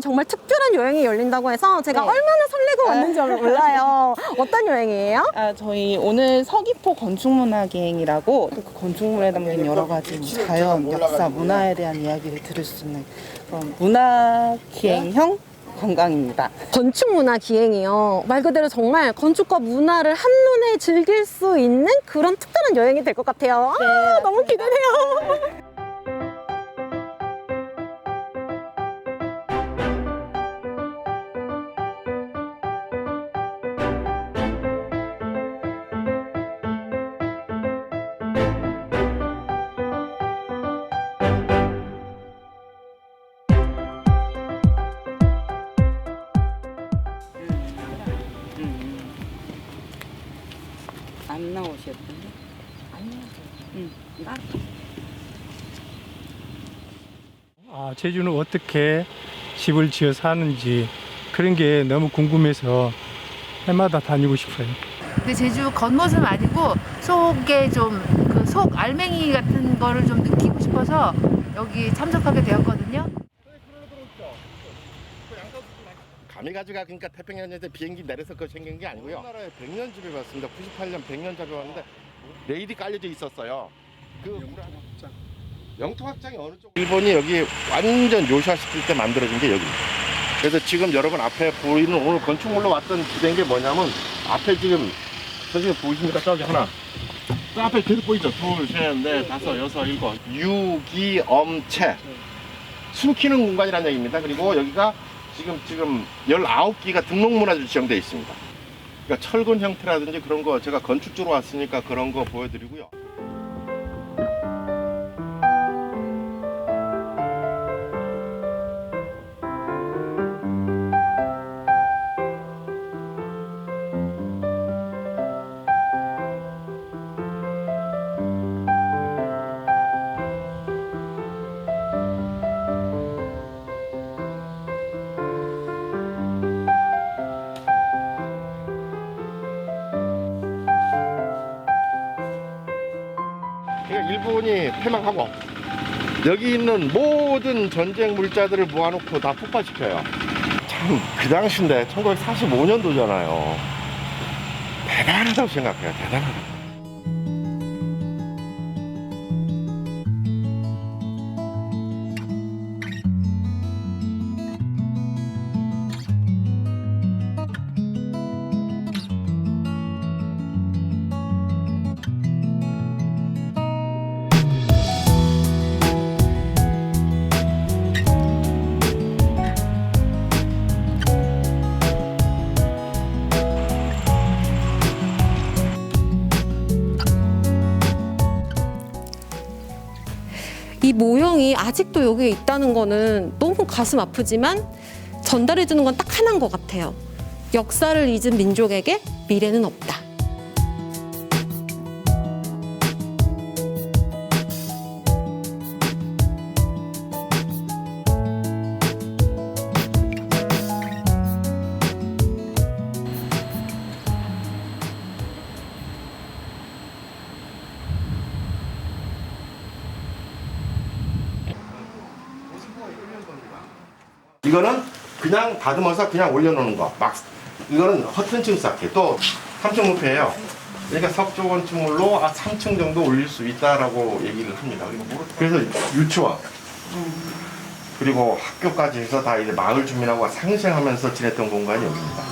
정말 특별한 여행이 열린다고 해서 제가 네. 얼마나 설레고 왔는지 몰라요. 어떤 여행이에요? 아, 저희 오늘 서귀포 건축문화기행이라고 또그 건축물에 담긴 여러 가지 뭐 자연, 역사, 문화에 대한 이야기를 들을 수 있는 그런 문화기행형 관광입니다. 건축 문화 기행이요. 말 그대로 정말 건축과 문화를 한눈에 즐길 수 있는 그런 특별한 여행이 될 것 같아요. 아, 너무 기대돼요. 안 나오셨던데? 응. 딱 아, 제주는 어떻게 집을 지어 사는지 그런 게 너무 궁금해서 해마다 다니고 싶어요. 근데 제주 겉모습 아니고 속에 좀 그 속 알맹이 같은 거를 좀 느끼고 싶어서 여기 참석하게 되었거든요. 감히 가지가 그러니까 태평양에서 비행기 내려서 그 생긴 게 아니고요. 우리나라에 100년 집에 왔습니다. 98년 100년 집에 왔는데 레일이 깔려져 있었어요. 그 영토 확장이 어느 쪽? 일본이 여기 완전 요샤시킬 때 만들어진 게 여기입니다. 그래서 지금 여러분 앞에 보이는 오늘 건축물로 왔던 기대인 게 뭐냐면 앞에 지금 선생님 보이십니까? 저기 하나. 그 앞에 계속 보이죠? 둘, 셋, 넷, 다섯, 여섯, 일곱. 유기엄체. 숨기는 공간이라는 얘기입니다. 그리고 여기가 지금 지금 19기가 등록문화재 지정되어 있습니다. 그러니까 철근 형태라든지 그런 거 제가 건축 쪽으로 왔으니까 그런 거 보여드리고요. 패망하고 여기 있는 모든 전쟁 물자들을 모아놓고 다 폭파시켜요. 참 그 당시인데 1945년도잖아요. 대단하다고 생각해요. 대단하다. 이 모형이 아직도 여기에 있다는 거는 너무 가슴 아프지만 전달해 주는 건 딱 하나인 것 같아요. 역사를 잊은 민족에게 미래는 없다. 이거는 그냥 다듬어서 그냥 올려놓는 거. 막 이거는 허튼 층 쌓기. 또 3층 무패예요. 그러니까 석조 건축물로 아 3층 정도 올릴 수 있다라고 얘기를 합니다. 그리고 그래서 유치원 그리고 학교까지 해서 다 이제 마을 주민하고 상생하면서 지냈던 공간이 여기입니다.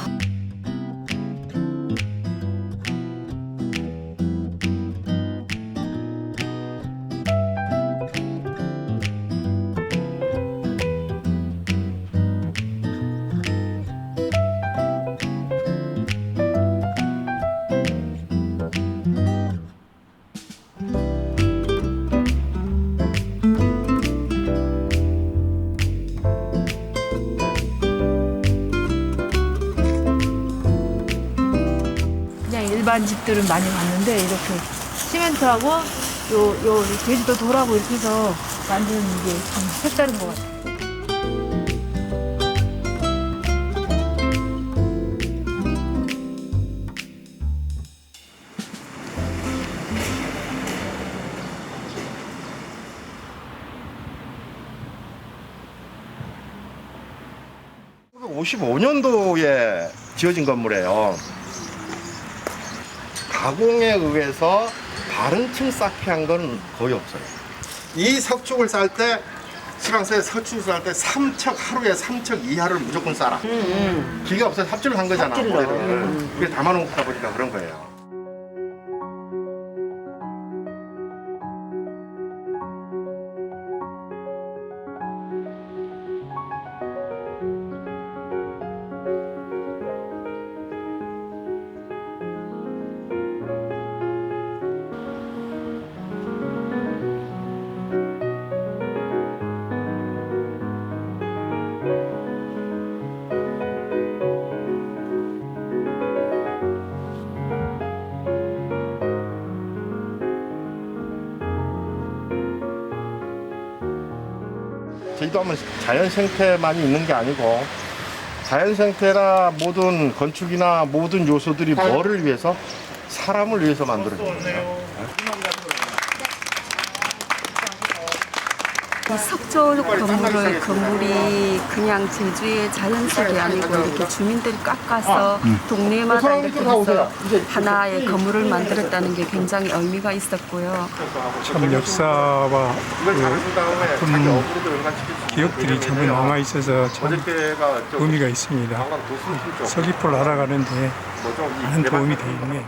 일반 집들은 많이 봤는데 이렇게 시멘트하고 요, 요 제주도 돌하고 이렇게 해서 만드는 게참 색다른 것 같아요. 1955년도에 지어진 건물이에요. 가공에 의해서 다른 층 쌓게 한건 거의 없어요. 이 석축을 쌀때 시방서에 석축을 쌀 때 3척 하루에 3척 이하를 무조건 쌓아. 기가 없어서 합주를 한 거잖아. 모래를. 그게 담아놓다 보니까 그런 거예요. 저희도 하면 자연 생태만이 있는 게 아니고 자연 생태나 모든 건축이나 모든 요소들이 뭐를 위해서? 사람을 위해서 만들어진 거예요. 이 석조 건물을 건물이 그냥 제주의 자연석이 아니고 이렇게 주민들이 깎아서 동네마다 이렇게 해서 하나의 건물을 만들었다는 게 굉장히 의미가 있었고요. 참 역사와 그 연관시킬 수 기억들이 거예요. 남아 있어서 참 의미가 있습니다. 서귀포를 알아가는데? 이 많은 도움이 돼 있네.